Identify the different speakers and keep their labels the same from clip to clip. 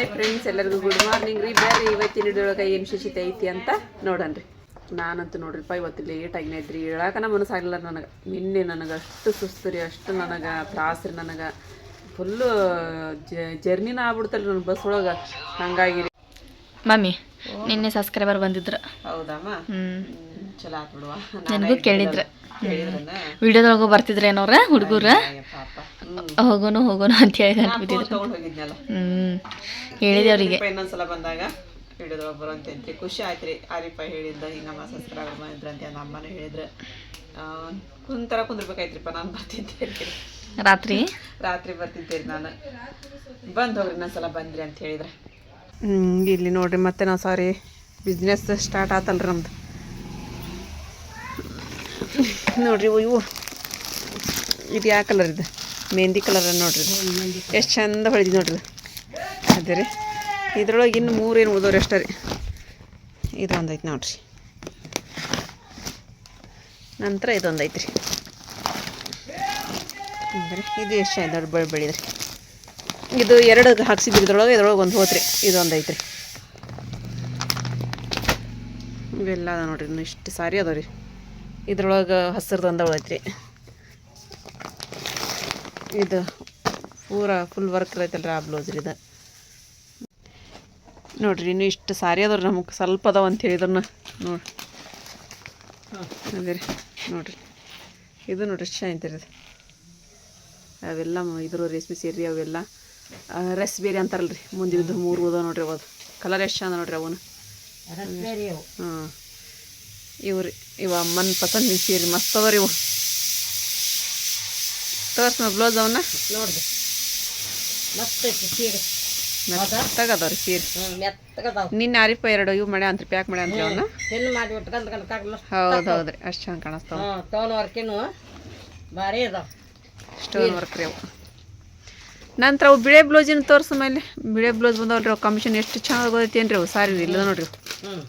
Speaker 1: Hi friends ಎಲ್ಲರಿಗೂ good morning ರೀ. ಬೇರೆ ಇವತ್ತಿನ ಹಿಡಿದೊಳಗೆ ಏನು ವಿಶೇಷತೆ ಐತಿ ಅಂತ ನೋಡನ್ರಿ. ನಾನಂತೂ ನೋಡ್ರಿಪ್ಪ ಇವತ್ತು ಲೇಟ್ ಎದ್ರಿ ಹೇಳಾಕನ ಮನಸ್ಸಾಗಲಿಲ್ಲ ನನಗೆ. ನಿನ್ನೆ ನನಗೆ ಅಷ್ಟು ಸುಸ್ತು ರೀ ಅಷ್ಟು ನನಗೆ ತ್ರಾಸ ರೀ ನನಗೆ. ಫುಲ್ಲು ಜರ್ನಿನ ಆಗ್ಬಿಡ್ತಲ್ಲ ನನ್ನ ಬಸ್ ಒಳಗೆ. ಹಂಗಾಗಿ
Speaker 2: ಮಮ್ಮಿ ನಿನ್ನೆ ಸಬ್ಸ್ಕ್ರೈಬರ್ ಬಂದಿದ್ರು.
Speaker 1: ಹೌದಮ್ಮ
Speaker 2: ಹ್ಞೂ
Speaker 1: ಚಲೋ ಆತ್ ಬಿಡುವ.
Speaker 2: ನನಗೂ ಕೇಳಿದ್ರು. ವಿಡಿಯೋದೊಳಗೂ ಬರ್ತಿದ್ರೇನವ್ರ ಹುಡುಗರ?
Speaker 1: ಹ್ಞೂ
Speaker 2: ಹೋಗೋನು ಹೋಗೋನು ಅಂತ ಹೇಳಿ ಬಿಟ್ಟಿದ್ರು.
Speaker 1: ತೊಗೊಂಡು ಹೋಗಿದ್ನಲ್ಲ
Speaker 2: ಹ್ಮ್ ಹೇಳಿದೆ ಅವ್ರಿಗೆ
Speaker 1: ಇನ್ನೊಂದ್ಸಲ ಬಂದಾಗ ಹಿಡಿದ್ರೊಳಗೆ ಬರುವಂತಂತ್ರಿ ಖುಷಿ ಆಯ್ತು ರೀ ಆರಿಪ ಹೇಳಿದ್ದ ನಮ್ಮ ಸಬ್ಸ್ಕ್ರೈಬರ್ ಬಂದಿದ್ರ ಅಂತ ನಮ್ಮ ಅಮ್ಮನ ಹೇಳಿದ್ರು. ಆ, ಕುಂತರ ಕುಂದಿರ್ಬೇಕಾಯ್ತ್ರಿಪ್ಪ ನಾನು ಬರ್ತಿದ್ದೆ
Speaker 2: ರಾತ್ರಿ?
Speaker 1: ರಾತ್ರಿ ಬರ್ತಿದ್ದೆ ನಾನು. ಬಂದು ಹೋಗ್ರಿ ಇನ್ನೊಂದ್ಸಲ ಬಂದ್ರಿ ಅಂತ ಹೇಳಿದ್ರೆ. ಇಲ್ಲಿ ನೋಡ್ರಿ ಮತ್ತೆ ನಾವು ಸಾರಿ ಬಿಸ್ನೆಸ್ ಸ್ಟಾರ್ಟ್ ಆತಲ್ರಿ ನಮ್ದು. ನೋಡ್ರಿ, ಇವು ಇದು ಯಾವ ಕಲರ್ ಇದು? ಮೆಹಂದಿ ಕಲರ್ ನೋಡ್ರಿ ಎಷ್ಟು ಚಂದ ಹೊಳಿದ್ ನೋಡ್ರಿ. ಅದೇ ರೀ. ಇದ್ರೊಳಗೆ ಇನ್ನು ಮೂರೇನು ಉಳ್ದವ್ರಿ ಅಷ್ಟೇ ರೀ. ಇದು ಒಂದೈತೆ ನೋಡ್ರಿ. ನಂತರ ಇದೊಂದು ಐತ್ರಿ. ಇದು ಎಷ್ಟು ಚಂದ ನೋಡಿ ಬೆಳೆ ಬೆಳಿದ್ರಿ ಇದು ಎರಡು ಹಾಕ್ಸಿದ್ರಿ ಇದ್ರೊಳಗೆ ಇದ್ರೊಳಗೆ ಒಂದು ಹೋತ್ರಿ. ಇದೊಂದು ಐತ್ರಿ. ಇವೆಲ್ಲ ಅದ ನೋಡ್ರಿ ಇನ್ನು ಇಷ್ಟು ಸಾರಿ ಅದಾವ ರೀ. ಇದ್ರೊಳಗೆ ಹಸಿರ್ದಂದ ಉಳೈತ್ರಿ ಇದು ಪೂರ ಫುಲ್ ವರ್ಕ್ ಐತಲ್ರಿ ಆ ಬ್ಲೌಸ್ ರೀ ಇದು ನೋಡ್ರಿ ಇನ್ನು ಇಷ್ಟು ಸಾರಿ ಅದಾವ್ರಿ ನಮಗೆ ಸ್ವಲ್ಪ ಅದಾವ ಅಂತ ಹೇಳಿದ್ರನ್ನ ನೋಡಿ. ಅದೇ ರೀ. ನೋಡ್ರಿ. ಇದು ನೋಡ್ರಿ ಎಷ್ಟು ರೀ ಅವೆಲ್ಲ ಇದ್ರ ರೇಸ್ಮಿ ಸೇರಿ ಅವೆಲ್ಲ. ರೆಸ್ ಬೇರೆ ಅಂತಾರಲ್ರಿ. ಮುಂದಿದ್ದು ಮೂರು ಓದೋ ನೋಡ್ರಿ ಅವು. ಕಲರ್ ಎಷ್ಟು ಚಂದ ನೋಡ್ರಿ ಅವನು. ಹಾಂ ಇವು ರೀ ಇವ ಅಮ್ಮನ ಪಸಂದ್ ಸೀರೆ ಮಸ್ತ್ ಅದಾವ ರೀ ಇವು. ತೋರ್ಸ್ ಬ್ಲೌಸ್ ಅವನ್ನ.
Speaker 3: ನೋಡ್ರಿ. ಮಸ್ತ್ ಐತಿ ಸೀರೆ.
Speaker 1: ಮೆತ್ತಗದಾವ ರೀ ಸೀರೆ.
Speaker 3: ಹ್ಮ್ ಮೆತ್ತಗದಾವ.
Speaker 1: ನಿನ್ನೆ ಆರಿಪ ಎರಡು ಇವು ಮಳೆ ಅಂತ ಪ್ಯಾಕ್ ಮಾಡಿ ಅಂತ್ರಿ ಅವನ್ನ
Speaker 3: ತಿನ್ ಮಾಡಿ ಉಟ್ಕೊಂಡ್
Speaker 1: ಹೌದು ಹೌದ್ರಿ ಅಷ್ಟು ಚಂದ ಕಾಣಿಸ್ತಾವ.
Speaker 3: ಸ್ಟೋನ್ ಟೋನ್ ವರ್ಕಿನು ಭಾರಿ ಅದಾವ.
Speaker 1: ಸ್ಟೋನ್ ವರ್ಕ್ ರೀ ಅವು. ನಂತರ ಅವು ಬಿಳೆ ಬ್ಲೌಸಿನ ತೋರ್ಸ ಮೇಲೆ. ಬಿಳೆ ಬ್ಲೌಸ್ ಬಂದವಲ್ರಿ ಅವು ಕಮಿಷನ್ ಎಷ್ಟು ಚೆನ್ನಾಗಿ ಬರ್ತೈತಿ ಏನ್ರಿ ಅವು ಸಾರಿ ಇಲ್ಲ ನೋಡ್ರಿ ಅವು.
Speaker 3: ಹ್ಮ್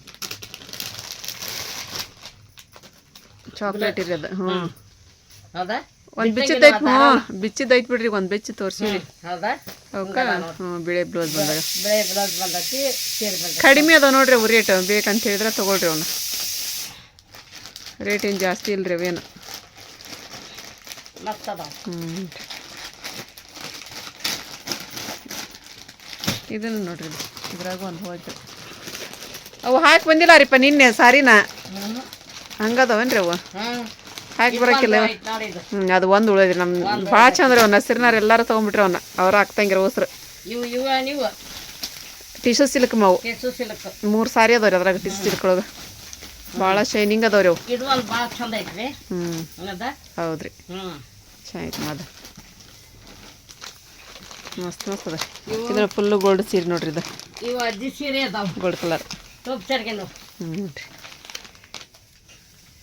Speaker 1: ಚಾಕ್ಲೇಟ್ ಇರೋದು ಹ್ಞೂ
Speaker 3: ಹೌದಾ?
Speaker 1: ಒಂದು ಬಿಚ್ಚಿದ ಐತ್ ಹ್ಞೂ ಬಿಚ್ಚಿದ ಐತ್ ಬಿಡ್ರಿ ಒಂದು ಬಿಚ್ಚಿ ತೋರಿಸಿರಿ
Speaker 3: ಹೌದಾ?
Speaker 1: ಓಕೆ ಹ್ಞೂ ಬಿಳೆ ಬ್ಲೌಸ್ ಬಂದಾಗ.
Speaker 3: ಬೆಳೆ ಬ್ಲೌಸ್ ಬಂದೈತಿ ಸೀರೆ
Speaker 1: ಕಡಿಮೆ ಅದಾವ ನೋಡ್ರಿ ಅವು ರೇಟ್ ಬೇಕಂತ ಹೇಳಿದ್ರೆ ತೊಗೊಳ್ರಿ ಅವನ್ನ ರೇಟ್ ಏನು ಜಾಸ್ತಿ ಇಲ್ರಿ ಅವೇನು. ಹ್ಞೂ ಇದನ್ನು ನೋಡ್ರಿ ಇದ್ರಾಗ ಒಂದು ಹೋಯ್ತು. ಅವು ಹಾಕಿ ಬಂದಿಲ್ಲ ರೀಪ್ಪ ನಿನ್ನೆ ಸಾರಿನ. ಹಂಗದವೇನ್ರಿ ಅವು ಹಾಕಿ ಬರೋಕ್ಕಿಲ್ಲ ಹ್ಞೂ ಅದು ಒಂದು ಉಳಿದ್ರಿ ನಮ್ಮ ಭಾಳ ಚಂದ ರೀ ಅವ್ನ ಹಸಿರಿನಾರ ಎಲ್ಲರೂ ತೊಗೊಂಬಿಟ್ರಿ ಅವನ್ನ ಅವ್ರ ಹಾಕ್ತಂಗಿರ ಉಸ್ರು.
Speaker 3: ಇವು ಇವ ನೀವು?
Speaker 1: ಟಿಶ್ಯೂ ಸಿಲ್ಕ್ ಮಾವು. ಮೂರು ಸಾರಿ ಅದಾವ್ರಿ ಅದ್ರಾಗ ಟಿಶ್ಯೂ ಸಿಲ್ಕ್ ಒಳಗೆ. ಭಾಳ ಶೈನಿಂಗ್ ಅದಾವ್ರಿ ಅವು.
Speaker 3: ಇದು ಒಂದು ಭಾಳ ಚಂದ ಐತ್ರಿ.
Speaker 1: ಹ್ಞೂ
Speaker 3: ಹೌದಾ
Speaker 1: ಹೌದ್ರಿ.
Speaker 3: ಹ್ಮ್.
Speaker 1: ಚೆನ್ನಾಗಿತ್ತು ಅದು ಮಸ್ತ್ ಮಸ್ತ್ ಅದ. ಇದ್ರ ಫುಲ್ಲು ಗೋಲ್ಡ್ ಸೀರೆ ನೋಡ್ರಿ ಇದು.
Speaker 3: ಇವು ಅಜ್ಜಿ ಸೀರೆ ಅದಾವ.
Speaker 1: ಗೋಲ್ಡ್ ಕಲರ್ ಹ್ಞೂ ನೋಡ್ರಿ.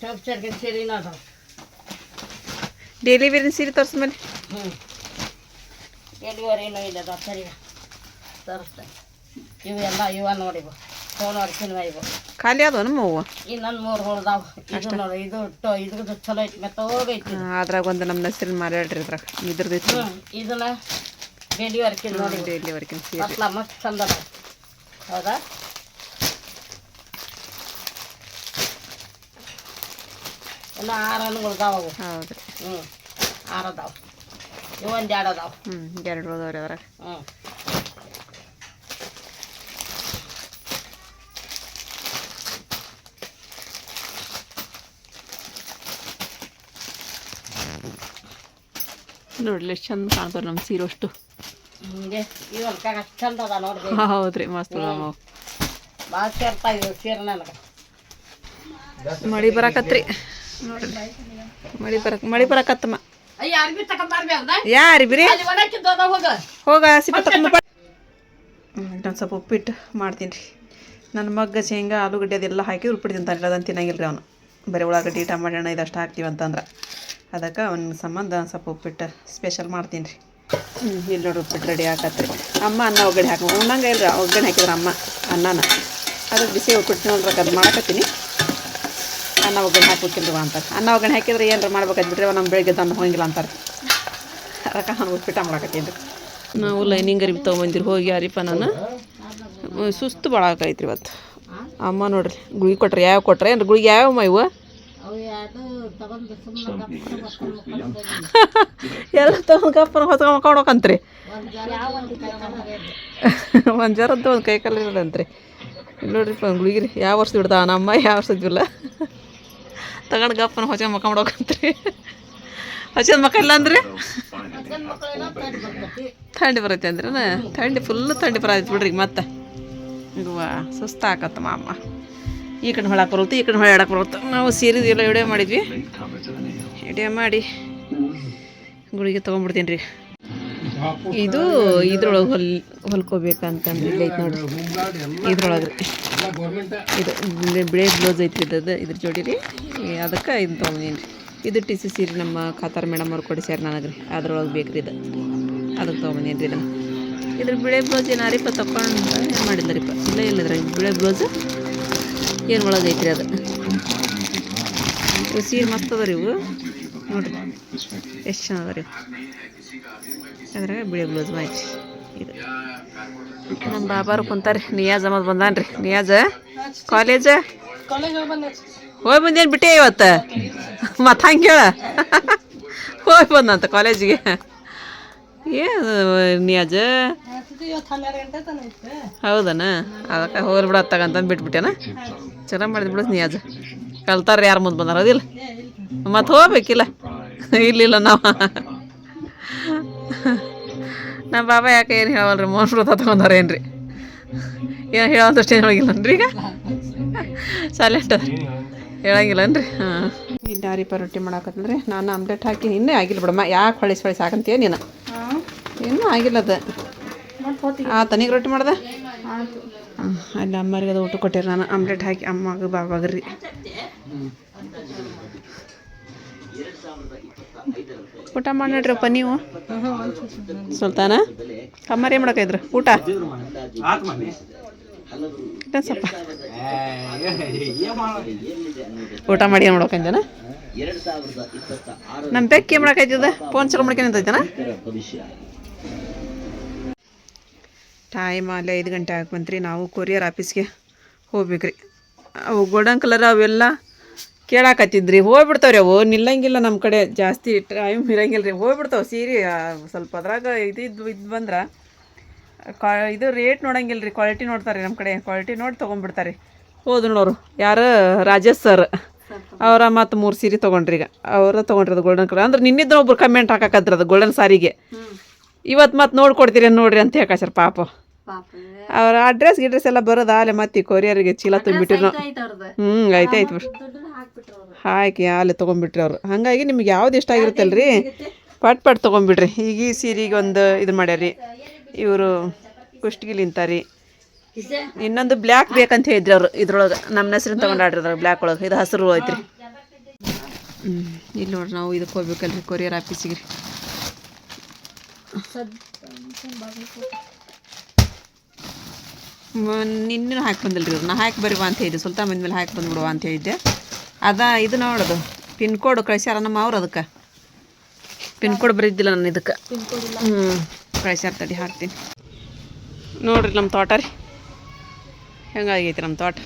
Speaker 3: ಟೋಪ್ ಚರ್ಗೆ ಸೀರೆನೂ ಅದಾವೆ
Speaker 1: ಡೈಲಿ ವೇರಿನ ಸೀರೆ ತೋರ್ಸ ಮೇಲೆ
Speaker 3: ಹ್ಞೂ ಎಲ್ಲಿವರೆಗೂ ಇಲ್ಲ ಅದಾವ ಸರಿ ತೋರಿಸ್ತೇನೆ ಇವು ಎಲ್ಲ ಇವ ನೋಡಿ ಇವು ಸಿನಿಮಾ ಇವು
Speaker 1: ಖಾಲಿ ಅದಾವ ನಮ್ಮ ಹೂವು
Speaker 3: ಇನ್ನೊಂದು ಮೂರು ಹೊಳ್ದಾವ ಇದು ನೋಡಿ ಇದು ಟೋ ಇದ್ರದ್ದು ಚಲೋ ಐತಿ ಮತ್ತೆ ಹೋಗೈತಿ
Speaker 1: ಅದ್ರಾಗ ಒಂದು ನಮ್ಮ ಹೆಸರಿನ ಮಾರ್ಯಾಡ್ರಿ ಇದ್ರಾಗ ಇದ್ರದ್ದು
Speaker 3: ಹ್ಞೂ ಇದನ್ನ ಬೇಡಿ ವರ್ಕಿನ ನೋಡಿ
Speaker 1: ಡೈಲಿ ವರ್ಕಿನ ಸೀರೆ
Speaker 3: ಮಸ್ತ್ ಚಂದ ಹೌದಾ ಇನ್ನು ಆರನ್ನು ಉಳ್ದಾವ ಅವು.
Speaker 1: ರೀ
Speaker 3: ಹ್ಞೂ ಆರು ಅದಾವ. ಇವು ಒಂದು ಎರಡು ಅದಾವ.
Speaker 1: ಹ್ಞೂ ಎರಡು ಅದಾವ್ರಿ ಅದ್ರಾಗ.
Speaker 3: ಹ್ಞೂ
Speaker 1: ನೋಡ್ಲಿ ಎಷ್ಟು ಚಂದ ಕಾಣ್ತಾರ ನಮ್ಮ ಸೀರೆ ಅಷ್ಟು.
Speaker 3: ಹಿಂಗೆ ಕಾಗ ಚಂದ ಅದ ನೋಡ್ರಿ.
Speaker 1: ಹೌದ್ರಿ ಮಸ್ತ್ ಅದಾವ.
Speaker 3: ಭಾಳ ಸೇರ್ತಾ ಇವು ಸೀರೆ ನನಗೆ.
Speaker 1: ಮಳಿ ಬರಾಕತ್ರಿ. ನೋಡ್ರಿ ಮಳಿ ಬರಕ್ ಮಳಿ ಬರಾಕತ್ತಮ್ಮ. ಯಾರಿ ಬಿರಿ
Speaker 3: ಹೋಗ.
Speaker 1: ಸಿಪ್ಪೆ ತಗೊಂಡ್ ಸ್ವಲ್ಪ ಉಪ್ಪಿಟ್ಟು ಮಾಡ್ತೀನಿ ರೀ. ನನ್ನ ಮಗ್ಗ ಶೇಂಗಾ ಆಲೂಗಡ್ಡೆ ಅದೆಲ್ಲ ಹಾಕಿ ಉಪ್ಪಿಟ್ಟು ತಿಂತಾನೆ ಅದನ್ನು ತಿನ್ನಂಗಿಲ್ಲ ರೀ ಅವನು. ಬರೀ ಉಳ್ಳಾಗಡ್ಡಿ ಟಮಾಟೆ ಹಣ್ಣು ಇದಷ್ಟು ಹಾಕ್ತೀವಿ ಅಂತಂದ್ರೆ. ಅದಕ್ಕೆ ಅವನ ಸಂಬಂಧ ಒಂದು ಸ್ವಲ್ಪ ಉಪ್ಪಿಟ್ಟು ಸ್ಪೆಷಲ್ ಮಾಡ್ತೀನಿ ರೀ. ಹ್ಞೂ ಇಲ್ಲಿ ನೋಡಿ ಉಪ್ಪಿಟ್ಟು ರೆಡಿ ಹಾಕತ್ರಿ ಅಮ್ಮ ಅನ್ನ ಒಗ್ಗರಣೆ ಹಾಕಿ ಉಣ್ಣಂಗೆ ಇಲ್ಲ ಒಗ್ಗರಣೆ ಹಾಕಿದ್ರೆ ಅಮ್ಮ ಅನ್ನನ. ಅದಕ್ಕೆ ಬಿಸಿ ಉಪ್ಪಿಟ್ಟು ನೋಡ್ಬೇಕು ಅದು ಮಾಡಕತ್ತೀನಿ. ಅನ್ನ ಒಗ್ಗರಣೆ ಹಾಕ್ಬೇಕಿಲ್ರಿ ಅಂತಾರೆ. ಅನ್ನ ಒಗ್ಗರಣೆ ಹಾಕಿದ್ರೆ ಏನಾರ ಮಾಡ್ಬೇಕಾದ್ ಬಿಟ್ರೆ ನಮ್ಮ ಬೆಳಗ್ಗೆ ದನ್ನ ಹೋಗಿಲ್ಲ ಅಂತಾರೆ. ಅದಕ್ಕೆ ನಾನು ಉಪ್ಪಿಟ್ಟ ಮಾಡಕತ್ತೀನಿ ರೀ ನಾವು ಲೈನಿಂಗ್ ಅರಿವಿ ತೊಗೊಂಬಂದಿರಿ, ಹೋಗಿ ಅರಿಪ ನಾನು. ಸುಸ್ತು ಭಾಳ ಆಕೈತ್ರಿ ಇವತ್ತು. ಅಮ್ಮ ನೋಡ್ರಿ, ಗುಳಿಗೆ ಕೊಟ್ರಿ ಯಾವ ಕೊಟ್ರೆ ಏನು ಗುಳಿಗೆ ಯಾವ ಇವು? ಎಲ್ಲ ತೊಗೊಂಡು ಕಪ್ಪನ ಹೊತ್ಕೊಂಡು ಮಕ್ಕೊಂಡೋಕಂತ್ರಿ ಒಂದು ಜ್ವರದ್ದು ಒಂದು ಕೈ ಕಾಲು ಇರೋದಂತ್ರಿ ನೋಡ್ರಿ ನೋಡ್ರಿಪ್ಪ ಒಂದು ಗುಳಿಗೆ ರೀ ಯಾವ ವರ್ಷ ಬಿಡ್ತಾವ ನಮ್ಮ ಯಾವ ವರ್ಷ ಇದ್ವಿಲ್ಲ? ತಗೊಂಡು ಗಪ್ಪನ ಮಕ್ಕ ಮಕ್ಕೊಂಡೋಕಂತ್ರಿ ಹೊಸದ ಮಕ್ಕ ಇಲ್ಲ ಅಂದ್ರೆ? ಥಂಡಿ ಬರುತ್ತೆ ಅಂದ್ರೆ ಥಂಡಿ ಫುಲ್ ಥಂಡಿ ಬರತ್ತೆ ಬಿಡ್ರಿ ಮತ್ತೆ. ಇದುವಾ ಸುಸ್ತು ಆಕತ್ತ ಮಾಮ. ಈ ಕಡೆ ಹೊಳಕ್ಕೆ ಬರುತ್ತೆ, ಈ ಕಡೆ ಹೊಳಾಡಕ್ಕೆ ಬರುತ್ತೆ. ನಾವು ಸೀರೆ ಎಲ್ಲ ಎಡೆ ಮಾಡಿದ್ವಿ. ಎಡೆ ಮಾಡಿ ಗುಳಿಗೆ ತೊಗೊಂಡ್ಬಿಡ್ತೀನಿ ರೀ ಇದು ಇದ್ರೊಳಗೆ ಹೊಲ್ ಹೊಲ್ಕೋಬೇಕಂತಂದ್ರೆ ಐತೆ ನೋಡ್ರಿ. ಇದ್ರೊಳಗೆ ಇದು ಬಿಳಿ ಬ್ಲೌಸ್ ಐತ್ರಿ ಇದ್ದದ್ದು ಇದ್ರ ಜೋಡಿ ರೀ ಅದಕ್ಕೆ ಇದು ತೊಗೊಂಡೀನಿ. ರೀ ಇದು ಟಿ ಸಿ ಸೀರೆ ನಮ್ಮ ಖಾತಾರ್ ಮೇಡಮ್ ಅವ್ರು ಕೊಡಿಸ್ಯಾರ ನನಗೆ. ರೀ ಅದ್ರೊಳಗೆ ಬೇಕು ರೀ ಇದು. ಅದಕ್ಕೆ ತೊಗೊಂಬಂದೀನಿ ರೀ ಇದನ್ನು. ಇದ್ರ ಬಿಳೆ ಬ್ಲೌಸ್ ಏನು ಅರಿಪ ತಕೊಂಡು ಏನು ಮಾಡಿಲ್ಲ ರೀಪ ಇಲ್ಲ ಇಲ್ಲದ್ರ ಬಿಳೆ ಬ್ಲೌಸ್ ಏನು ಒಳಗೆ ಐತ್ರಿ ಅದು. ಇವು ಸೀರೆ ಮಸ್ತ್ ರೀ ಇವು. ನೋಡ್ರಿ. ಎಷ್ಟು ಅದ ರೀ ಅದ್ರಾಗ ಬಿಳಿ ಬ್ಲೌಸ್ ಐತಿ ಇದು. ನಮ್ಮ ಬಾಬಾರು ಕುಂತಾರೆ ನಿಯಾಜ್ ಅಮ್ಮದ್ ಬಂದಾನ್ರಿ. ನಿಯಾಜ ಕಾಲೇಜ ಹೋಗಿ ಬಂದೇನು ಬಿಟ್ಟೆ ಇವತ್ತು? ಮತ್ತೆ ಹಂಗೆ ಹೇಳ. ಹೋಗಿ ಬಂದಂತ ಕಾಲೇಜಿಗೆ ಏನು ನಿಯಾಜ ಹೌದನ? ಅದಕ್ಕೆ ಹೋಗಿ ಬಿಡ ತಗಂತಂದು ಬಿಟ್ಬಿಟ್ಟೇನ? ಚೆನ್ನಾಗಿ ಮಾಡಿದ್ ಬಿಡು ನಿಯಾಜ ಕಲ್ತಾರ ಯಾರು ಮುಂದೆ ಬಂದಾರ, ಅದಿಲ್ಲ. ಮತ್ತೆ ಹೋಗ್ಬೇಕಿಲ್ಲ. ಇಲ್ಲಿಲ್ಲ ನಾವು. ನಮ್ಮ ಬಾಬಾ ಯಾಕೆ ಏನು ಹೇಳವಲ್ರಿ? ಮೋಹನ್ ವ್ರತ ತಗೊಂಡಾರ ಏನ್ರಿ? ಏನು ಹೇಳೋದಷ್ಟು ಏನು ಹೋಗಿಲ್ಲನ್ರಿ ಈಗ? ಸೈಲೆಂಟ್ ಅದ. ಹೇಳಂಗಿಲ್ಲನ್ರಿ? ಹಾಂ. ಇಲ್ಲಿ ದಾರಿಪ ರೊಟ್ಟಿ ಮಾಡಾಕತ್ತಂದ್ರೆ ನಾನು ಆಮ್ಲೆಟ್ ಹಾಕಿ ಇನ್ನೇ ಆಗಿಲ್ಲ ಬಿಡಮ್ಮ. ಯಾಕೆ ಹೊಳಿಸಿ ಹೊಳಿಸಿ ಹಾಕಂತೀಯ ನೀನು? ಇನ್ನೂ ಆಗಿಲ್ಲ ಅದು. ಆ, ತನಿಗೆ ರೊಟ್ಟಿ ಮಾಡ್ದೆ? ಅಲ್ಲಿ ಅಮ್ಮರಿಗೆ ಅದು ಊಟ ಕೊಟ್ಟಿರಿ ನಾನು. ಆಮ್ಲೆಟ್ ಹಾಕಿ ಅಮ್ಮಗೆ ಬಾಬಾಗ್ರಿ ಊಟ ಮಾಡಿ ನೀವು? ಸುಲ್ತಾನ? ಅಮ್ಮರು ಏನು ಮಾಡಕ್ಕಿದ್ರು. ಊಟ? ಸ್ವಲ್ಪ. ಊಟ ಮಾಡಿ ಏನು ಮಾಡ್ಬೇಕಂತೇನ ನಮ್ಮ ಬೆಕ್ಕ ಏನು ಮಾಡಕ್ಕಾಯ್ತದ? ಫೋನ್ ಚಲೋ ಮಾಡ್ಕೊಂತೈತೇನ ಟೈಮ್ ಅಲ್ಲಿ ಐದು ಗಂಟೆ ಆಗಿ ಬಂತ್ರಿ. ನಾವು ಕೊರಿಯರ್ ಆಫೀಸ್ಗೆ ಹೋಗ್ಬೇಕ್ರಿ. ಅವು ಗೋಡನ್ ಕಲರ್ ಅವೆಲ್ಲ ಕೇಳಾಕತ್ತಿದ್ರಿ ಹೋಗ್ಬಿಡ್ತಾವ್ರಿ ಅವು. ನಿಲ್ಲಂಗಿಲ್ಲ ನಮ್ಮ ಕಡೆ ಜಾಸ್ತಿ ಟೈಮ್ ಇರಂಗಿಲ್ಲ ರೀ ಹೋಗ್ಬಿಡ್ತಾವೆ ಸೀರೆ ಸ್ವಲ್ಪ ಅದ್ರಾಗ ಇದು ಇದು ಇದು ಬಂದ್ರೆ ಕ್ವಾ ಇದು ರೇಟ್ ನೋಡಂಗಿಲ್ಲ ರೀ ಕ್ವಾಲಿಟಿ ನೋಡ್ತಾರೆ ನಮ್ಮ ಕಡೆ. ಕ್ವಾಲಿಟಿ ನೋಡಿ ತೊಗೊಂಡ್ಬಿಡ್ತಾರೆ ಹೋದ್ರು ನೋಡೋರು ಯಾರು? ರಾಜೇಶ್ ಸರ್ ಅವರ ಮತ್ತು ಮೂರು ಸೀರೆ ತೊಗೊಂಡ್ರಿ ಈಗ. ಅವರ ತೊಗೊಂಡ್ರಿ ಅದು ಗೋಲ್ಡನ್ ಕಲರ್ ಅಂದ್ರೆ ನಿನ್ನಿದ್ದು ಒಬ್ರು ಕಮೆಂಟ್ ಹಾಕಕತ್ರ ಅದು ಗೋಲ್ಡನ್ ಸಾರಿಗೆ. ಇವತ್ತು ಮತ್ತೆ ನೋಡ್ಕೊಡ್ತೀರಿ ನೋಡ್ರಿ ಅಂತ ಹೇಳಕಾಚಾರ ಪಾಪ. ಅವ್ರ ಅಡ್ರೆಸ್ ಗಿಡ್ರೆಸ್ ಎಲ್ಲ ಬರೋದಾ? ಅಲ್ಲೇ ಮತ್ತೆ ಕೊರಿಯರ್ಗೆ ಚೀಲ ತುಂಬಿಟ್ಟಿರೋ ಹ್ಞೂ ಐತೆ ಆಯ್ತು ಬಿಡ್ರಿ. ಹಾಕಿ ಹಾಲು ತೊಗೊಂಡ್ಬಿಟ್ರಿ ಅವರು. ಹಾಗಾಗಿ ನಿಮ್ಗೆ ಯಾವ್ದು ಇಷ್ಟ ಆಗಿರುತ್ತಲ್ರಿ? ಪಟ್ ಪಟ್ ತೊಗೊಂಬಿಡ್ರಿ. ಈಗ ಈ ಸೀರೆಗೆ ಒಂದು ಇದು ಮಾಡ್ಯಾರಿ ಇವರು ಕುಷ್ಟಗಿಲಿ ನಿಂತಾರಿ ಇನ್ನೊಂದು ಬ್ಲ್ಯಾಕ್ ಬೇಕಂತ ಹೇಳಿದ್ರಿ ಅವ್ರು. ಇದ್ರೊಳಗೆ ನಮ್ಮ ಹೆಸ್ರನ್ನ ತೊಗೊಂಡಾಡ್ರಿ ಅದ್ರ ಬ್ಲ್ಯಾಕ್ ಒಳಗೆ. ಇದು ಹಸಿರು ಐತ್ರಿ. ಹ್ಞೂ ಇಲ್ಲಿ ನೋಡ್ರಿ ನಾವು ಇದಕ್ಕೆ ಹೋಗ್ಬೇಕಲ್ರಿ ಕೊರಿಯರ್ ಆಫೀಸಿಗೆ. ರೀ ನಿನ್ನ ಹಾಕಿ ಬಂದಿಲ್ರಿ ಅವ್ರು ನಾ ಹಾಕಿ ಬರೀವಾ ಅಂತ ಹೇಳಿದ್ದೆ. ಸುಲ್ತಾನ್ ಬಂದ ಮೇಲೆ ಹಾಕಿ ಬಂದ್ಬಿಡುವ ಅಂತ ಹೇಳಿದ್ದೆ. ಅದ ಇದು ನೋಡೋದು. ಪಿನ್ ಕೋಡ್ ಕಳಿಸ್ಯಾರ ನಮ್ಮ ಅವ್ರು ಅದಕ್ಕೆ. ಪಿನ್ ಕೋಡ್ ಬರಿದ್ದಿಲ್ಲ ನಾನು ಇದಕ್ಕೆ. ಹ್ಞೂ ಕಳಿಸ್ಯಾರ ತಡಿ ಹಾಕ್ತೀನಿ. ನೋಡ್ರಿ ನಮ್ಮ ತೋಟ ರೀ. ಹೆಂಗಾಗೈತಿ ನಮ್ಮ ತೋಟ?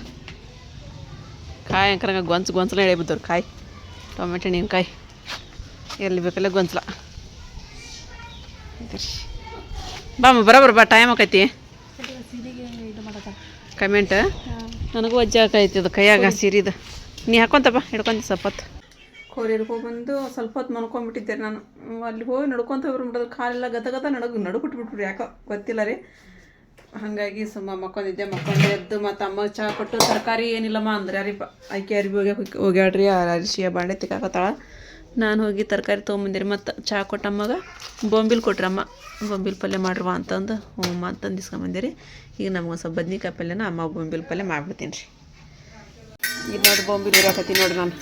Speaker 1: ಕಾಯಿ ಅಂಕರಂಗ ಗೊಂಚ ಗೊಂಚಲ ಎಳೆ ಬಿದ್ದವ್ರು ಕಾಯಿ. ಟೊಮೆಟೊ ಹಣ್ಣಿನಕಾಯಿ ಎಲ್ಲಿ ಬೇಕಲ್ಲ ಗೊಂಚಲ. ಬಾಮ ಬರೋಬ್ಬರ ಬಾ ಟೈಮ್ ಆಕೈತಿ. ಕಮೆಂಟ್ ನನಗೂ ಅಜ್ಜ ಆಕೈತಿ ಅದು ಕೈಯಾಗ ಸೀರಿದು. ನೀ ಹಾಕೊಂತಪ್ಪ ಹಿಡ್ಕೊಂತ ಸ್ವಲ್ಪ ಹೊತ್ತು ಕೋರಿಯರ್ಗೆ ಹೋಗ್ಬಂದು ಸ್ವಲ್ಪ ಹೊತ್ತು ಮಲ್ಕೊಂಡ್ಬಿಟ್ಟಿದ್ದೆ ನಾನು. ಅಲ್ಲಿ ಹೋಗಿ ನಡ್ಕೊಂತ ಹೋಗ್ಬಿಡ್ದು ಕಾಲೆಲ್ಲ ಗದ ಗದ ನಡಗು ನಡು ಬಿಟ್ಬಿಟ್ರು ಯಾಕೋ ಗೊತ್ತಿಲ್ಲ ರೀ. ಹಾಗಾಗಿ ಸುಮ್ಮ ಮಕ್ಕೊಂಡಿದ್ದೆ ಮಕ್ಕೊಂಡು ಎದ್ದು ಮತ್ತು ಅಮ್ಮ ಚಹಾ ಕೊಟ್ಟು, ತರಕಾರಿ ಏನಿಲ್ಲಮ್ಮ ಅಂದ್ರೆ ಯಾರಿಪ್ಪ? ಆಕೆ ಅರಿವಿ ಹೋಗಿ ಹೋಗ್ಯಾಡ್ರಿ ಅರಿಶಿಯ ಬಾಂಡೆ ತಿಕ್ಕಾಕತ್ತಾಳ. ನಾನು ಹೋಗಿ ತರಕಾರಿ ತೊಗೊಂಬಂದಿರಿ ಮತ್ತು ಚಹಾ ಕೊಟ್ಟಮ್ಮಗೆ ಬೊಂಬಿಲ್ ಕೊಟ್ರಮ್ಮ. ಬೊಂಬಿಲ್ ಪಲ್ಯ ಮಾಡ್ರವ ಅಂತಂದು ಹ್ಞೂ ಅಂತಂದು ಇಸ್ಕೊಂಬಂದಿರಿ. ಈಗ ನಮ್ಗೆ ಸ್ವಲ್ಪ ಬದ್ನಿಕಾಯಿ ಪಲ್ಯನ ಅಮ್ಮ ಬೊಂಬಿಲ್ ಪಲ್ಯ ಮಾಡಿಬಿಡ್ತೀನಿ ರೀ. ಇದು ನೋಡಿ ಬೊಂಬಿಲ್ ಇರಾಕತ್ತೀನಿ ನೋಡಿ ನಾನು.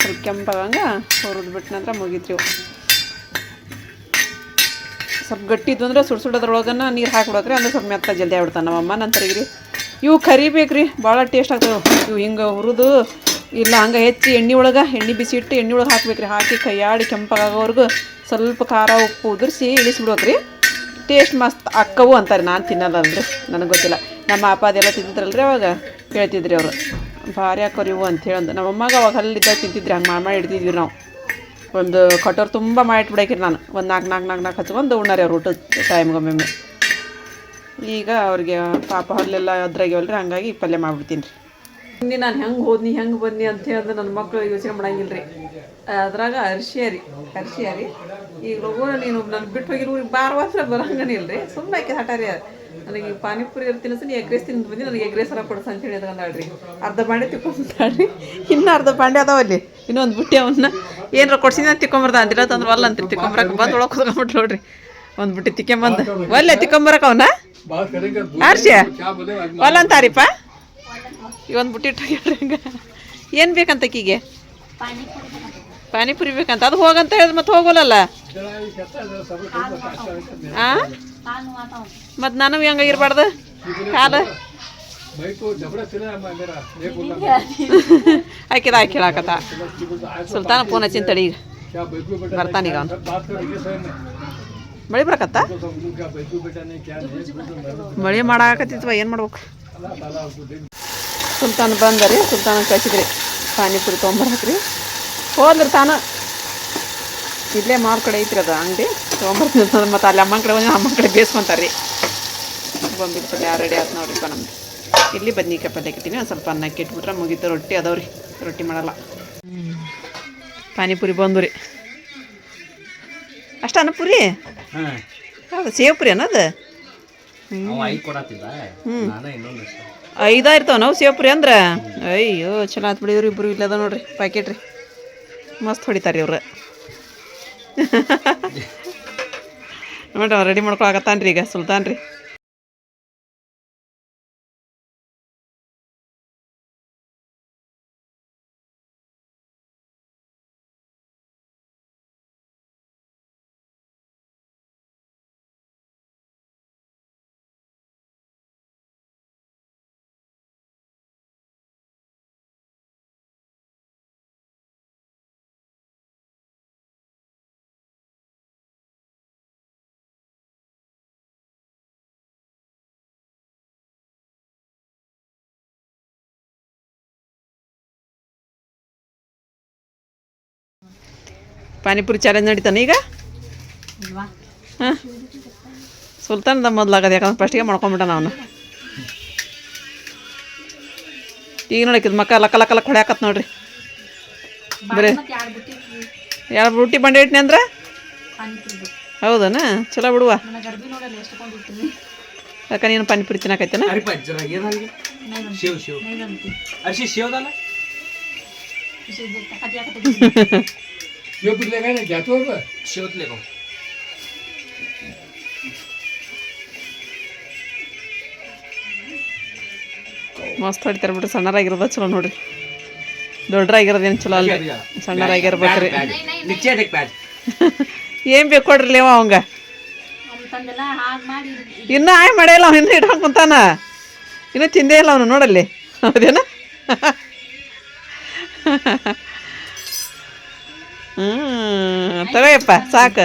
Speaker 1: ಸ್ವಲ್ಪ ಕೆಂಪಾಗಂಗೆ ಹುರಿದ್ಬಿಟ್ಟು ನಂತರ ಮುಗಿತೀವಿ. ಸ್ವಲ್ಪ ಗಟ್ಟಿ ಇದ್ದು ಅಂದ್ರೆ ಸುಡ್ ಸುಡೋದ್ರೊಳಗನ ನೀರು ಹಾಕ್ಬಿಡಕ್ರಿ ಅಂದ್ರೆ ಸ್ವಲ್ಪ ಮೆತ್ತ ಜಲ್ದಿ ಆಗ್ಬಿಡ್ತಾನೆ ನಮ್ಮಮ್ಮ ಇರಿ ಇವು ಕರಿಬೇಕ್ರಿ ಭಾಳ ಟೇಸ್ಟ್ ಆಗ್ತವೆ. ಇವು ಹಿಂಗೆ ಹುರಿದು, ಇಲ್ಲ ಹಂಗೆ ಹೆಚ್ಚಿ ಎಣ್ಣೆ ಒಳಗೆ, ಎಣ್ಣೆ ಬಿಸಿ ಇಟ್ಟು ಎಣ್ಣೆ ಒಳಗೆ ಹಾಕ್ಬೇಕ್ರಿ. ಹಾಕಿ ಕೈಯಾಡಿ ಕೆಂಪಾಗೋವರೆಗೂ ಸ್ವಲ್ಪ ಖಾರ ಉಪ್ಪು ಉದುರಿಸಿ ಇಳಿಸ್ಬಿಡ್ಬೇಕ್ರಿ ಟೇಸ್ಟ್ ಮಸ್ತ್ ಅಕ್ಕವು ಅಂತಾರೆ, ನಾನು ತಿನ್ನಲ್ಲ ಅಂದ್ರೆ, ನನಗೆ ಗೊತ್ತಿಲ್ಲ. ನಮ್ಮ ಅಪ್ಪ ಅದೆಲ್ಲ ತಿಂತಿದ್ರಲ್ರಿ ಅವಾಗ ಹೇಳ್ತಿದ್ರಿ ಅವರು. ಭಾರಿ ಹಾಕೋರಿ ಇವು ನಮ್ಮ ಅಮ್ಮಗೆ ಅವಾಗ ಅಲ್ಲಿದ್ದಾಗ ತಿಂತಿದ್ರಿ, ಹಂಗೆ ಮಾಡಿ ಮಾಡಿ ಇಡ್ತಿದ್ವಿ ನಾವು. ಒಂದು ಕಟೋರ್ ತುಂಬ ಮಾಡಿಟ್ಬಿಡಾಕಿರಿ ನಾನು. ಒಂದು ನಾಲ್ಕು ನಾಲ್ಕು ನಾಲ್ಕು ನಾಲ್ಕು ಹಚ್ಕೊಂಡು ಉಣ್ಣಾರಿ ಅವ್ರು ಊಟದ ಟೈಮ್ಗೊಮ್ಮೆ ಈಗ ಅವ್ರಿಗೆ ಪಾಪ ಹಲ್ಲೆಲ್ಲ ಅದ್ರಾಗಿವಲ್ರಿ ಹಂಗಾಗಿ ಪಲ್ಯ ಮಾಡಿಬಿಡ್ತೀನಿ ರೀ. ಹಿಂದೆ ನಾನು ಹೆಂಗೆ ಹೋದ್ನಿ, ಹೆಂಗೆ ಬನ್ನಿ ಅಂತ ಹೇಳಿದ್ರೆ ನನ್ನ ಮಕ್ಕಳು ಯೋಚನೆ ಮಾಡಂಗಿಲ್ಲ ರೀ. ಅದ್ರಾಗ ಅರ್ಶಿಯ ರೀ ಅರ್ಶಿಯ ರೀ. ಈಗ ಲಗು ನೀನು ನನ್ನ ಬಿಟ್ಟು ಹೋಗಿರೋ ವಾರ ವರ್ಷ ಬರಂಗನಿಲ್ಲ ರೀ ಸುಮ್ಮನೆ ಹಾಕಿ ಹಠ ರೀ ನನಗೆ ಪಾನಿಪುರಿ ಇರ್ತೀನಿ ನೀ ಎಗ್ರೆಸ್ ತಿಂದು ಬಂದು ನನಗೆ ಎಗ್ರೆಸ್ ಎಲ್ಲ ಕೊಡ್ಸ ಅಂತ ಅದಕ್ಕೆ ಅರ್ಧ ಬಾಂಡೆ ತಿಕ್ಕೊಂಡ್ರಿ ಇನ್ನೂ ಅರ್ಧ ಬಾಂಡೆ ಅದಾವ ಅಲ್ಲಿ. ಇನ್ನೊಂದು ಬುಟ್ಟಿ ಅವನ್ನ. ಏನಾರ ಕೊಡ್ಸಿನ ತಿಕ್ಕೊಂಬರ್ದ ಅಂದಿಲ್ಲ, ತಂದ್ರೆ ಅಲ್ಲ ಅಂತೀರಿ ತಿಕ್ಕೊಂಬರಕ್ಕೆ ಬಂದು ಒಳಗೆ ಕುತ್ಕೊಂಡ್ಬಿಟ್ಟು ನೋಡ್ರಿ. ಒಂದು ಬುಟ್ಟಿ ತಿಕ್ಕೊಂಬಂದು. ಒಲ್ಲೆ ತಿಕ್ಕೊಂಬರಕ್ಕೆ ಅವನ? ಆರ್ಷಿ? ಒಲ್ಲ ಅಂತಾರಿಪ್ಪ ಒಂದು ಬುಟ್ಟಿ ಇಟ್ಟು ಏನ್ ಏನು ಬೇಕಂತ ಕೀಗೆ ಪಾನಿಪುರಿ ಬೇಕಂತ. ಅದು ಹೋಗಂತ ಹೇಳಿದ್ ಮತ್ತೆ ಹೋಗೋಲ್ಲ ಆ? ಮತ್ತು ನಾನು ಹೆಂಗ ಇರಬಾರ್ದು. ಕಾಲು. ಆಕಿದ ಆಕಿ ಹೇಳಾಕತ್ತ ಸುಲ್ತಾನ ಫೋನ್ ಹಚ್ಚಿನ ತಡಿ. ಬರ್ತಾನೀಗ ಅವನು. ಮಳೆ ಬರಕತ್ತ? ಮಳೆ ಮಾಡಾಕತ್ತಿತ್ವ, ಏನು ಮಾಡ್ಬೇಕು? ಸುಲ್ತಾನ್ ಬಂದರಿ ಸುಲ್ತಾನ ಕಳಿಸಿದ್ರಿ. ಪಾನಿಪುರಿ ತೊಗೊಂಬರ್ಬೇಕ್ರಿ ಹೋದ್ರೆ ತಾನು. ಇಲ್ಲೇ ಮಾರು ಕಡೆ ಐತ್ರಿ ಅದು ಅಂಗಡಿ. ತೊಗೊಂಬರ್ತೀನಿ ಮತ್ತೆ ಅಲ್ಲಿ ಅಮ್ಮನ ಕಡೆ ಬಂದು ಅಮ್ಮನ ಕಡೆ ಬೇಯಿಸ್ಕೊಂತಾರೆ ರೀ ಗೊಂಬಿನ ಪಲ್ಯ ರೆಡಿ ಆಯ್ತು ನೋಡ್ರಿಪ್ಪ ನಮ್ದು. ಇಲ್ಲಿ ಬದ್ನಿಕಾಯಿ ಪಲ್ಯ ಇಟ್ಟಿನಿ ಒಂದು ಸ್ವಲ್ಪ ಅನ್ನಕ್ಕೆ ಇಟ್ಬಿಟ್ರೆ ಮುಗೀತು. ರೊಟ್ಟಿ ಅದಾವ್ರಿ ರೊಟ್ಟಿ ಮಾಡಲ್ಲ. ಪಾನಿಪುರಿ ಬಂದು ರೀ. ಅಷ್ಟ ಅನ್ನಪುರಿ ಹೌದು ಸೇವ್ ಪುರಿ ಅನ್ನೋದು ಐದಾ ಇರ್ತಾವ ನಾವು ಸೇವ್ಪುರಿ ಅಂದ್ರೆ? ಅಯ್ಯೋ ಚಲೋ ಆತ್ ಬಿಡಿ ಇವ್ರಿ ಇಬ್ರು ಇಲ್ಲದ ನೋಡ್ರಿ ಪ್ಯಾಕೆಟ್ ರೀ. ಮಸ್ತ್ ಹೊಡಿತಾರೆ ಇವ್ರು. ನೋಡ್ರಿ ರೆಡಿ ಮಾಡ್ಕೊಳಕತ್ತಾನ್ರಿ ಈಗ ಸುಲ್ತಾನ್ ಪಾನಿಪುರಿ ಚಾಲೆಂಜ್ ನಡೀತಾನೆ ಈಗ? ಹಾಂ. ಸುಲ್ತಾನ್ದ ಮೊದ್ಲಾಗದ ಯಾಕಂದ್ರೆ ಫಸ್ಟಿಗೆ ಮಾಡ್ಕೊಂಬಿಟ್ಟ ಅವನು. ಈಗ ನೋಡಕ್ಕಿದ್ ಮಕ್ಕ ಲಕ್ಕ ಲಕ್ಕ ಲಕ್ಕ ಹೊಡ್ಯಾಕತ್ ನೋಡ್ರಿ. ಬರೀ. ಎರಡು ರೊಟ್ಟಿ ಬಂಡೆ ಇಟ್ನಿ ಅಂದ್ರೆ? ಹೌದನಾ? ಚಲೋ ಬಿಡುವ. ಯಾಕ ನೀನು panipuri ತಿನ್ನಕೈತೇನ?
Speaker 4: Şöpürle beni get oldu. Şöpürle kom.
Speaker 1: ಮಸ್ತ್ ಹೊಡಿತಾರೆ ಬಿಡ್ರಿ ಸಣ್ಣರಾಗಿರೋದ ಚಲೋ ನೋಡ್ರಿ ದೊಡ್ಡರಾಗಿರೋದೇನು ಚಲೋ ಅಲ್ರಿ ಸಣ್ಣರಾಗಿರ್ಬೇಕ್ರಿ ಏನ್ ಬೇಕು ಕೊಡ್ರಿ ಲೇವ ಅವಂಗ ಇನ್ನೂ ಆಯ್ ಮಾಡಿಲ್ಲ ಅವ್ನು ಇನ್ನೂ ಇಟ್ಕೊಂಡು ಕುಂತಾನ ಇನ್ನೂ ತಿಂದೇ ಇಲ್ಲ ಅವನು ನೋಡಲ್ಲಿ ಹೌದೇನ ಹ್ಞೂ ತಗೋಯಪ್ಪ ಸಾಕು.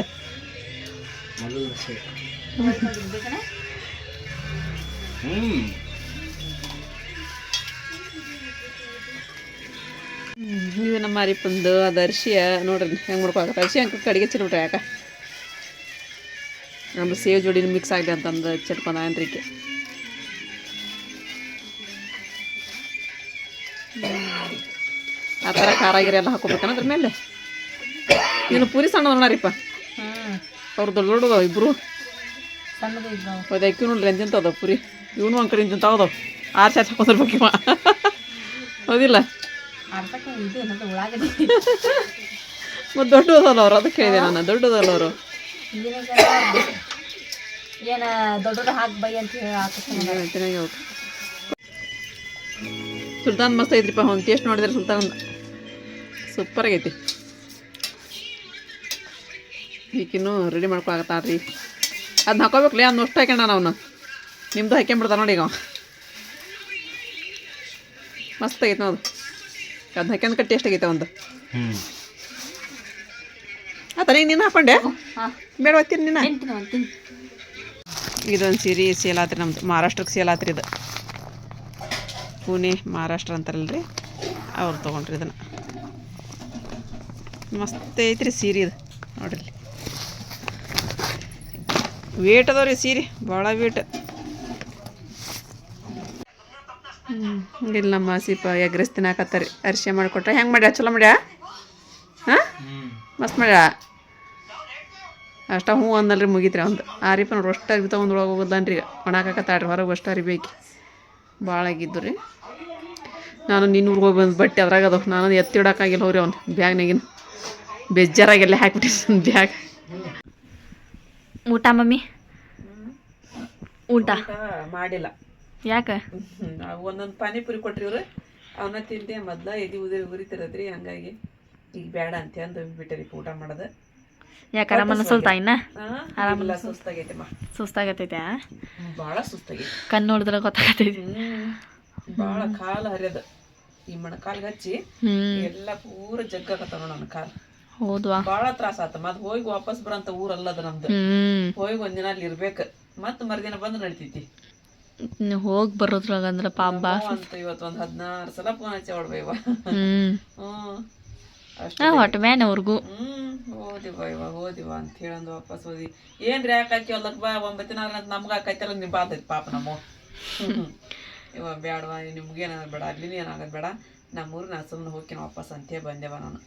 Speaker 1: ಹ್ಮ್ ನಮ್ಮ ಅರಿಪಂದು ಅದು ಅರಿಶಿಯ, ನೋಡ್ರಿ, ಹೆಂಗೆ ಮಾಡ್ಕೊಳಕ ಅರಿಶಿ ಅಂಕ ಕಡೆಗೆ ಚಿರ್ಬಿಟ್ರೆ ಯಾಕೆ? ನಮ್ಮ ಸೇವ್ ಜೋಡಿ ಮಿಕ್ಸ್ ಆಗಲಿ ಅಂತಂದು ಚಟ್ಕೊಂಡ ಅನ್ರಿಕೆ ಆ ಥರ ಖಾರ ಗಿರ ಎಲ್ಲ ಅದ್ರ ಮೇಲೆ? ನೀನು ಪೂರಿ ಸಣ್ಣ ನೋಡ್ರಿಪ್ಪ. ಅವ್ರು ದೊಡ್ಡ ದೊಡ್ಡದ ಇಬ್ರು.
Speaker 3: ಅದಕ್ಕೆ ನೋಡ್ರಿ
Speaker 1: ಅದು ಅಕ್ಕಿ ನೋಡ್ರಿ ಎಂತಿಂತದ ಪುರಿ. ಇವನು ಒಂದು ಕಡೆ ಇಂತಿಂತ ಅದಾವ. ಆರು ಚಾಚ್ ಹಾಕೊಂಡಿರ್ಬೇಕು ಇವ. ಹೌದಿಲ್ಲ? ಮತ್ತು ದೊಡ್ಡದಲ್ಲ ಅವರು ಅದಕ್ಕೆ ಹೇಳಿದೆ ನಾನು. ದೊಡ್ಡದಲ್ಲ ಅವರು.
Speaker 3: ಏನು ದೊಡ್ಡದು ಹಾಕಿ ಬೈ ಅಂತ ಹೇಳಿ ಹಾಕಿಸ್ಕೊಂಡು
Speaker 1: ಚೆನ್ನಾಗಿ ಹೌದು ಸುಲ್ತಾನ್ ಮಸ್ತ್ ಐತ್ರಿಪ್ಪ ಒಂದು ಟೇಸ್ಟ್ ನೋಡಿದ್ರೆ ಸುಲ್ತಾನ್ ಸೂಪರ್ ಆಗೈತಿ. ಈಕಿನ್ನೂ ರೆಡಿ ಮಾಡ್ಕೊಳಕತ್ತಾಳ್ರಿ ಅದನ್ನ ಹಾಕೋಬೇಕಲಿ ಅದನ್ನ ಅಷ್ಟು ಹಾಕ್ಯಣ ಅವನು ನಿಮ್ಮದು ಹಾಕ್ಯಂಬಿಡ್ತಾನೆ ನೋಡಿ ಈಗ ಮಸ್ತ್ ಆಗೈತೆ ನೋದು ಅದನ್ನ ಹಾಕ್ಯಂದ್ ಕಟ್ಟಿ ಟೇಸ್ಟ್ ಆಗೈತೆ ಒಂದು ಆ ನೀನು ಹಾಕೊಂಡೆ? ಬೇಡ ಓದ್ತೀನಿ ನೀನು. ಇದೊಂದು ಸೀರೆ ಸೇಲ್ ಆತ್ರಿ ನಮ್ದು. ಮಹಾರಾಷ್ಟ್ರಕ್ಕೆ ಸೇಲ್ ಆತ್ರಿ ಇದು. ಪುಣೆ ಮಹಾರಾಷ್ಟ್ರ ಅಂತಾರಲ್ರಿ. ಅವ್ರು ತೊಗೊಂಡ್ರಿ ಇದನ್ನು. ಮಸ್ತ್ ಐತ್ರಿ ಸೀರೆ ಇದು. ನೋಡಿರಿ ಇಲ್ಲಿ. ಅದಾವ ರೀ ಸೀರೆ, ಭಾಳ ವೇಟ್. ಇಲ್ಲಿ ನಮ್ಮ ಸೀಪ ಎಗ್ರೆಸ್ ತಿನ್ನಾಕತ್ತಾರಿ ಅರಿಶೆ ಮಾಡಿಕೊಟ್ರೆ. ಹೆಂಗೆ ಮಾಡ್ಯ? ಚಲೋ ಮಾಡ್ಯಾ? ಹಾಂ? ಮಸ್ತ್ ಮಾಡ್ಯಾ? ಅಷ್ಟ ಹ್ಞೂ ಅಂದಲ್ರಿ ಮುಗೀತ್ರಿ ಆ ಆರಿಪ ನೋಡ್ರಿ ಅಷ್ಟು ಅರ್ಬಿ ತೊಗೊಂಡು ಒಳಗೆ ಹೋಗೋದನ್ರಿ ಒಣಗಾಕತ್ತಾಡ್ರಿ ಹೊರಗೆ ಅಷ್ಟು ಅರಿಬೇಕು. ಭಾಳ ಆಗಿದ್ದು ರೀ. ನಾನು ನಿನ್ನ ಊರಿಗೆ ಹೋಗಿ ಬಂದು ಬಟ್ಟೆ ಅದ್ರಾಗ ಅದು ನಾನು ಎತ್ತಿ ಇಡೋಕ್ಕಾಗಿಲ್ಲ ಹೋಗ್ರಿ ಅವ್ನು. ಬ್ಯಾಗ್ನಾಗಿನ. ಬೇಜಾರಾಗೆಲ್ಲ ಹಾಕ್ಬಿಟ್ಟಿ ಬ್ಯಾಗ್.
Speaker 2: ಊಟ ಮಮ್ಮಿ? ಊಟ.
Speaker 1: ಮಾಡಿಲ್ಲ.
Speaker 2: ಯಾಕೆ?
Speaker 1: ಒಂದೊಂದು ಪಾನಿಪುರಿ ಕೊಟ್ರಿ ಇವ್ರು ಅವನ್ನ ತಿಂದೆ ಮೊದ್ಲ ಎದಿ ಉದರಿ ಉರಿತಿರದ್ರಿ ಹಂಗಾಗಿ ಈಗ ಬೇಡ ಅಂತ ಅಂದು ಬಿಟ್ಟರಿ ಊಟ ಮಾಡದ.
Speaker 2: ಯಾಕೆ ಅರಮನ ಸುಲ್ತಾ ಇನ್ನ?
Speaker 1: ಆರಾಮಿಲ್ಲ ಸುಸ್ತಾಗೈತೆ ಮಾ.
Speaker 2: ಸುಸ್ತಾಗತ್ತೈತೆ
Speaker 1: ಭಾಳ ಸುಸ್ತಾಗೈತಿ.
Speaker 2: ಕಣ್ಣು ನೋಡಿದ್ರೆ ಗೊತ್ತಾಗತ್ತೈತಿ
Speaker 1: ಹ್ಮ್ ಭಾಳ ಕಾಲು ಹರಿಯದ. ಈ ಮೊಣಕಾಲ್ಗೆ ಹಚ್ಚಿ ಎಲ್ಲ ಪೂರ ಜಗ್ಗಾಕತ್ತ ನೋಡ ನನ್ನ ಕಾಲು.
Speaker 2: ಹೌದ್ವಾ?
Speaker 1: ಭಾಳ ತ್ರಾಸ ಆತ. ಮತ್ ಹೋಗಿ ವಾಪಸ್ ಬರಂತ ಊರಲ್ಲದ ನಮ್ದು. ಹೋಗಿ ಒಂದಿನ ಅಲ್ಲಿ ಇರ್ಬೇಕ. ಮತ್ ಮರ್ದಿನ ಬಂದು ನಡಿತೈತಿ.
Speaker 2: ಹೋಗಿ ಬರೋದ್ರಾಗ ಅಂದ್ರ ಪಾಪ
Speaker 1: ಅಂತ ಇವತ್ತು ಒಂದ್ ಹದಿನಾರು ಸಲ ಫೋನ್ ಹಚ್ಚಿ ಹೊಡ್ಬೈವ ಹ್ಮ್.
Speaker 2: ಹೊಟ್ಟೆ ಮ್ಯಾನೆ ಅವ್ರಿಗೂ.
Speaker 1: ಹ್ಮ್. ಓದಿವ ಇವ ಓದಿವ ಅಂತ ಹೇಳಂದು ವಾಪಸ್ ಓದಿ. ಏನ್ರಿ ಯಾಕಾಕಿ ಹೊಲಕ್ ಬಾ ಒಂಬತ್ತಿನ ಅಂತ ನಮ್ಗ ಆಕೈತಲ್ಲ ನಿಮ್ ಬಾದೈತಿ ಪಾಪ ನಮ್ಮ ಇವಾಗ ಬೇಡವಾ ಬ್ಯಾಡವಾ ಏನಾದ್ರು ಬೇಡ ಅಲ್ಲಿನ ಏನಾಗದ್ ಬೇಡ. ನಮ್ಮೂರು ನಾ ಸುಮ್ಮನೆ ಹೋಗ್ತೀನಿ ವಾಪಸ್ ಅಂತೇ ಬಂದೆವ ನಾನು.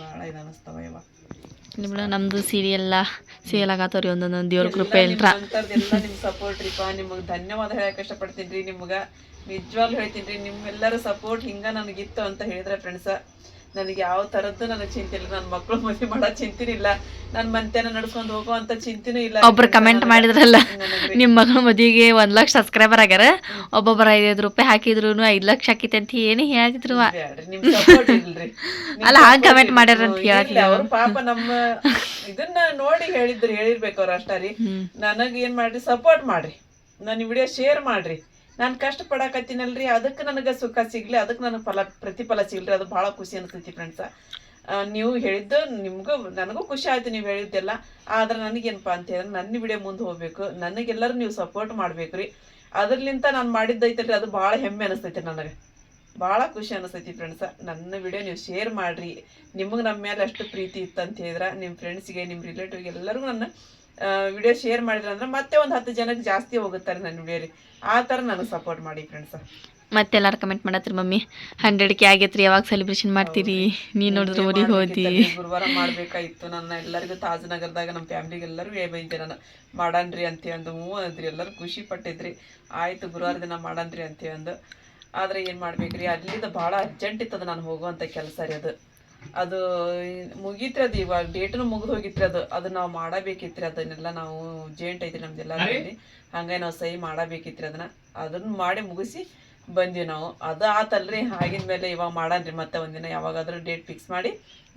Speaker 1: ಭಾಳ ಇದು ಅನಿಸ್ತವ ಇವ.
Speaker 2: ನಿಮ್ಗೆ ನಮ್ಮದು ಸೀರಿಯಲ್ಲ ಸೇಲ್ ಆಗತ್ತವ್ರಿ ಒಂದೊಂದೊಂದು ದೇವ್ರ ಕೃಪೆ ಇಲ್ರ
Speaker 1: ಎಲ್ಲ ನಿಮ್ ಸಪೋರ್ಟ್ ರೀಪ ನಿಮಗೆ ಧನ್ಯವಾದ ಹೇಳಕ್ ಇಷ್ಟಪಡ್ತೀನಿ ರೀ ನಿಮ್ಗೆ. ನಿಜವಾಗ್ಲೂ ಹೇಳ್ತೀನಿ ರೀ ನಿಮ್ಮೆಲ್ಲರ ಸಪೋರ್ಟ್ ಹಿಂಗ ನನಗಿತ್ತು ಅಂತ ಹೇಳಿದ್ರೆ ಫ್ರೆಂಡ್ಸ ನನಗೆ ಯಾವ ತರದ್ದು ನನಗೆ ಚಿಂತೆ ಇಲ್ಲ. ನನ್ನ ಮಕ್ಕಳು ಮದುವೆ ಮಾಡೋ ಚಿಂತಿನೂ ಇಲ್ಲ. ನನ್ನ ಮಂತೆನ ನಡ್ಕೊಂಡು ಹೋಗೋ ಅಂತ ಚಿಂತಿನೂ ಇಲ್ಲ.
Speaker 2: ಒಬ್ರು ಕಮೆಂಟ್ ಮಾಡಿದ್ರಲ್ಲ ನಿಮ್ಮ ಮಗಳ ಮದುವೆಗೆ ಒಂದ್ ಲಕ್ಷ ಸಬ್ಸ್ಕ್ರೈಬರ್ ಆಗ್ಯಾರ. ಒಬ್ಬೊಬ್ಬರ ಐದೈದು ರೂಪಾಯಿ ಹಾಕಿದ್ರು ಐದ್ ಲಕ್ಷ ಹಾಕಿತೆ ಅಂತ ಏನು ಹೇಳಿದ್ರು
Speaker 1: ಬ್ಯಾಡ್ರಿ, ನಿಮ್ support ಇಲ್ರಿ. ನಿಮ್
Speaker 2: ಅಲ್ಲ, ಹಾಗ್
Speaker 1: support
Speaker 2: comment. ಮಾಡ್ಯಾರ ಅಂತ
Speaker 1: ಇಲ್ಲ, ಅವ್ರು ಪಾಪ ನಮ್ಮ ಇದನ್ನ ನೋಡಿ ಹೇಳಿದ್ರು ಹೇಳಿರ್ಬೇಕು ಅವ್ರು ಅಷ್ಟ ರೀ. ನನಗ್ ಏನ್ ಮಾಡ್ರಿ ಸಪೋರ್ಟ್ ಮಾಡ್ರಿ. ನನ್ನ ವಿಡಿಯೋ ಶೇರ್ ಮಾಡ್ರಿ. ನಾನು ಕಷ್ಟ ಪಡಾಕತ್ತೀನಲ್ರಿ ಅದಕ್ಕೆ ನನಗೆ ಸುಖ ಸಿಗ್ಲಿ ಅದಕ್ಕೆ ನನಗೆ ಫಲ ಪ್ರತಿಫಲ ಸಿಗ್ಲಿ ಅದು ಭಾಳ ಖುಷಿ ಅನ್ಸ್ತೈತಿ ಫ್ರೆಂಡ್ಸ. ನೀವು ಹೇಳಿದ್ದು ನಿಮ್ಗೂ, ನನಗೂ ಖುಷಿ ಆಯ್ತು ನೀವು ಹೇಳಿದ್ದೆಲ್ಲ. ಆದ್ರೆ ನನಗೇನಪ್ಪ ಅಂತ ಹೇಳಿದ್ರೆ ನನ್ನ ವಿಡಿಯೋ ಮುಂದೆ ಹೋಗ್ಬೇಕು. ನನಗೆಲ್ಲರೂ ನೀವು ಸಪೋರ್ಟ್ ಮಾಡ್ಬೇಕ್ರಿ ಅದ್ರಲಿಂತ ನಾನು ಮಾಡಿದ್ದೈತಲ್ರಿ, ಅದು ಭಾಳ ಹೆಮ್ಮೆ ಅನಿಸ್ತೈತಿ ನನಗೆ. ಭಾಳ ಖುಷಿ ಅನಿಸ್ತೈತಿ ಫ್ರೆಂಡ್ಸ ನನ್ನ ವಿಡಿಯೋ ನೀವು ಶೇರ್ ಮಾಡ್ರಿ. ನಿಮಗೆ ನಮ್ಮ ಮೇಲೆ ಅಷ್ಟು ಪ್ರೀತಿ ಇತ್ತು ಅಂತ ಹೇಳಿದ್ರೆ ನಿಮ್ಮ ಫ್ರೆಂಡ್ಸ್ಗೆ ನಿಮ್ಮ ರಿಲೇಟಿವ್ಗೆ ಎಲ್ಲರಿಗೂ ನನ್ನ ವಿಡಿಯೋ ಶೇರ್ ಮಾಡಿದ್ರೆ ಅಂದ್ರೆ ಮತ್ತೆ ಒಂದು ಹತ್ತು ಜನಕ್ಕೆ ಜಾಸ್ತಿ ಹೋಗುತ್ತಾರೆ ನನ್ನ ವಿಡಿಯೋ ರೀ. ಆ ಥರ ನನಗೆ ಸಪೋರ್ಟ್ ಮಾಡಿ ಫ್ರೆಂಡ್ಸ
Speaker 2: ಮತ್ತೆಲ್ಲಾರು ಕಮೆಂಟ್ ಮಾಡತ್ರಿ ಮಮ್ಮಿ? ಹಂಡ್ರೆಡ್ ಕೆ ಆಗೈತ್ರಿ ಯಾವಾಗ ಸೆಲೆಬ್ರೇಷನ್ ಮಾಡ್ತೀರಿ? ನೀ ನೋಡಿದ್ರೆ ಊರಿಗೆ ಹೋದಿ
Speaker 1: ಗುರುವಾರ ಮಾಡ್ಬೇಕಾಗಿತ್ತು ನನ್ನ ಎಲ್ಲರಿಗೂ ತಾಜನಗರದಾಗ ನಮ್ಮ ಫ್ಯಾಮಿಲಿಗೆ ಎಲ್ಲರಿಗೂ ಬೈತೆ ನಾನು ಮಾಡನ್ರಿ ಅಂತ ಅಂದು ಹ್ಞೂ ಅಂದ್ರಿ. ಎಲ್ಲರೂ ಖುಷಿ ಪಟ್ಟಿದ್ರಿ. ಆಯ್ತು ಗುರುವಾರ ದಿನ ಮಾಡನ್ರಿ ಅಂತ ಅಂದು ಆದ್ರೆ ಏನು ಮಾಡ್ಬೇಕ್ರಿ? ಅಲ್ಲಿಂದ ಭಾಳ ಅರ್ಜೆಂಟ್ ಇತ್ತದ ನಾನು ಹೋಗುವಂಥ ಕೆಲಸ ರೀ ಅದು. ಅದು ಮುಗೀತ್ರಿ ಅದು ಇವಾಗ ಡೇಟ್ನು ಮುಗಿದು ಹೋಗಿತ್ರಿ ಅದು. ಅದು ನಾವು ಮಾಡಬೇಕಿತ್ರಿ ಅದನ್ನೆಲ್ಲ ನಾವು ಜೇಂಟ್ ಐತಿ ನಮ್ದೆಲ್ಲ. ಹಂಗ ಹಂಗಾಗಿ ನಾವು ಸಹಿ ಮಾಡಬೇಕಿತ್ರಿ ಅದನ್ನ. ಅದನ್ನ ಮಾಡಿ ಮುಗಿಸಿ ಬಂದ್ವಿ ನಾವು ಅದು ಆತಲ್ರಿ. ಆಗಿನ ಮೇಲೆ ಇವಾಗ ಮಾಡನ್ರಿ. ಮತ್ತೆ ಒಂದಿನ ಯಾವಾಗಾದ್ರೂ ಡೇಟ್ ಫಿಕ್ಸ್ ಮಾಡಿ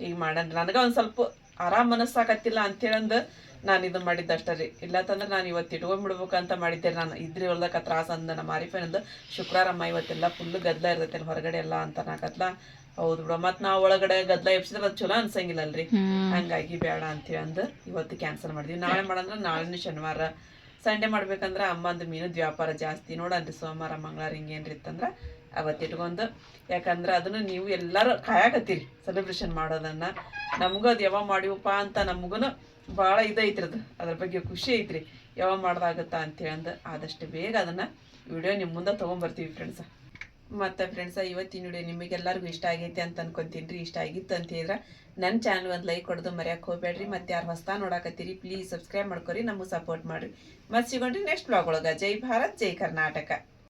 Speaker 1: ಈಗ ಮಾಡನ್ರಿ. ನನಗೆ ಒಂದ್ ಸ್ವಲ್ಪ ಆರಾಮ್ ಮನಸ್ಸಾಕತ್ತಿಲ್ಲ ಅಂತೇಳಂದು ನಾನು ಇದು ಮಾಡಿದ್ದೆ ಅಷ್ಟೇ ರೀ ಇಲ್ಲತ್ತಂದ್ರೆ ನಾನು ಇವತ್ತು ಇಟ್ಕೊಂಡ್ಬಿಡ್ಬೇಕು ಅಂತ ಮಾಡಿದ್ದೆ ನಾನು. ಇದ್ರಿ ಹೊಲ್ದಕ್ಕ ತ್ರಾಸ ಅಂದ. ನಮ್ಮ ಮಾರಿಫೇನಂದು ಶುಕ್ರಾರಮ್ಮ ಇವತ್ತೆಲ್ಲ ಫುಲ್ ಗದ್ಲ ಇರ್ತೈತೆ ಹೊರಗಡೆ ಎಲ್ಲ ಅಂತ ನಾಕತ್ಲ ಹೌದು ಬಿಡ. ಮತ್ತು ನಾವು ಒಳಗಡೆ ಗದ್ಲ ಎಬ್ಸಿದ್ರೆ ಅದು ಚಲೋ ಅನ್ಸಂಗಿಲ್ಲ ಅಲ್ರಿ ಹಂಗಾಗಿ ಬೇಡ ಅಂತೇಳಿ ಅಂದ್ ಇವತ್ತು ಕ್ಯಾನ್ಸಲ್ ಮಾಡಿದ್ವಿ. ನಾಳೆ ಮಾಡಂದ್ರೆ ನಾಳೆನೇ ಶನಿವಾರ ಸಂಡೇ ಮಾಡ್ಬೇಕಂದ್ರೆ ಅಮ್ಮಂದು ಮೀನದ ವ್ಯಾಪಾರ ಜಾಸ್ತಿ. ನೋಡನ್ರಿ ಸೋಮವಾರ, ಮಂಗಳವಾರ ಹಿಂಗೇನ್ರಿ ಇತ್ತಂದ್ರೆ ಅವತ್ತು ಇಟ್ಕೊಂಡು ಯಾಕಂದ್ರೆ ಅದನ್ನು ನೀವು ಎಲ್ಲರೂ ಕಾಯಕತ್ತೀರಿ ಸೆಲೆಬ್ರೇಷನ್ ಮಾಡೋದನ್ನು. ನಮಗೂ ಅದು ಯಾವಾಗ ಮಾಡಿವಪ್ಪ ಅಂತ ನಮಗೂ ಭಾಳ ಇದೈತ್ರಿ ಅದು. ಅದ್ರ ಬಗ್ಗೆ ಖುಷಿ ಐತ್ರಿ. ಯಾವಾಗ ಮಾಡ್ದಾಗತ್ತಾ ಅಂತೇಳಂದು ಆದಷ್ಟು ಬೇಗ ಅದನ್ನು ವಿಡಿಯೋ ನಿಮ್ಮ ಮುಂದೆ ತೊಗೊಂಬರ್ತೀವಿ ಫ್ರೆಂಡ್ಸ ಮತ್ತು ಫ್ರೆಂಡ್ಸ ಇವತ್ತಿನ ವಿಡಿಯೋ ನಿಮಗೆಲ್ಲರಿಗೂ ಇಷ್ಟ ಆಗೈತೆ ಅಂತ ಅನ್ಕೊತೀನಿ ರೀ. ಇಷ್ಟ ಆಗಿತ್ತು ಅಂತ ಹೇಳಿದ್ರೆ ನನ್ನ ಚಾನಲ್ ಒಂದು ಲೈಕ್ ಕೊಡೋದು ಮರ್ಯಾಕೆ ಹೋಗ್ಬೇಡ್ರಿ. ಮತ್ತೆ ಯಾರು ಹೊಸ್ತಾ ನೋಡಾಕತ್ತೀರಿ ಪ್ಲೀಸ್ ಸಬ್ಸ್ಕ್ರೈಬ್ ಮಾಡ್ಕೊರಿ, ನಮಗೆ ಸಪೋರ್ಟ್ ಮಾಡಿರಿ. ಮತ್ತೆ ಸಿಗೋಣ್ರಿ ನೆಕ್ಸ್ಟ್ ಬ್ಲಾಗ್ ಒಳಗೆ. ಜೈ ಭಾರತ್, ಜೈ ಕರ್ನಾಟಕ.